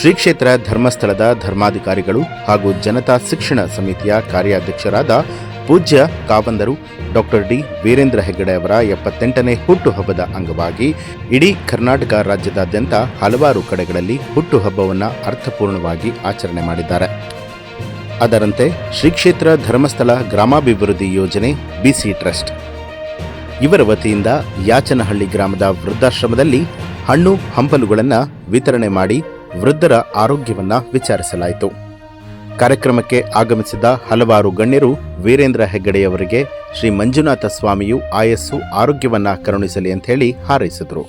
ಶ್ರೀ ಕ್ಷೇತ್ರ ಧರ್ಮಸ್ಥಳದ ಧರ್ಮಾಧಿಕಾರಿಗಳು ಹಾಗೂ ಜನತಾ ಶಿಕ್ಷಣ ಸಮಿತಿಯ ಕಾರ್ಯಾಧ್ಯಕ್ಷರಾದ ಪೂಜ್ಯ ಕಾವಂದರು, ಡಾಕ್ಟರ್ ಡಿ ವೀರೇಂದ್ರ ಹೆಗ್ಗಡೆ ಅವರ ಎಪ್ಪತ್ತೆಂಟನೇ ಹುಟ್ಟುಹಬ್ಬದ ಅಂಗವಾಗಿ ಇಡೀ ಕರ್ನಾಟಕ ರಾಜ್ಯದಾದ್ಯಂತ ಹಲವಾರು ಕಡೆಗಳಲ್ಲಿ ಹುಟ್ಟುಹಬ್ಬವನ್ನು ಅರ್ಥಪೂರ್ಣವಾಗಿ ಆಚರಣೆ ಮಾಡಿದ್ದಾರೆ. ಅದರಂತೆ ಶ್ರೀ ಕ್ಷೇತ್ರ ಧರ್ಮಸ್ಥಳ ಗ್ರಾಮಾಭಿವೃದ್ಧಿ ಯೋಜನೆ ಬಿಸಿ ಟ್ರಸ್ಟ್. ಇವರ ವತಿಯಿಂದ ಯಾಚನಹಳ್ಳಿ ಗ್ರಾಮದ ವೃದ್ಧಾಶ್ರಮದಲ್ಲಿ ಹಣ್ಣು ಹಂಪಲುಗಳನ್ನು ವಿತರಣೆ ಮಾಡಿ ವೃದ್ಧರ ಆರೋಗ್ಯವನ್ನ ವಿಚಾರಿಸಲಾಯಿತು. ಕಾರ್ಯಕ್ರಮಕ್ಕೆ ಆಗಮಿಸಿದ ಹಲವಾರು ಗಣ್ಯರು ವೀರೇಂದ್ರ ಹೆಗ್ಗಡೆಯವರಿಗೆ ಶ್ರೀ ಮಂಜುನಾಥ ಸ್ವಾಮಿಯು ಆಯಸ್ಸು, ಆರೋಗ್ಯವನ್ನ ಕರುಣಿಸಲಿ ಅಂತ ಹೇಳಿ ಹಾರೈಸಿದರು.